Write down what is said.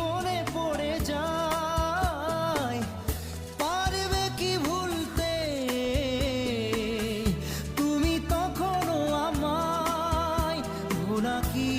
মনে পড়ে যায়। পারবে কি ভুলতে? তুমি তখনও আমায় ভোলা কি?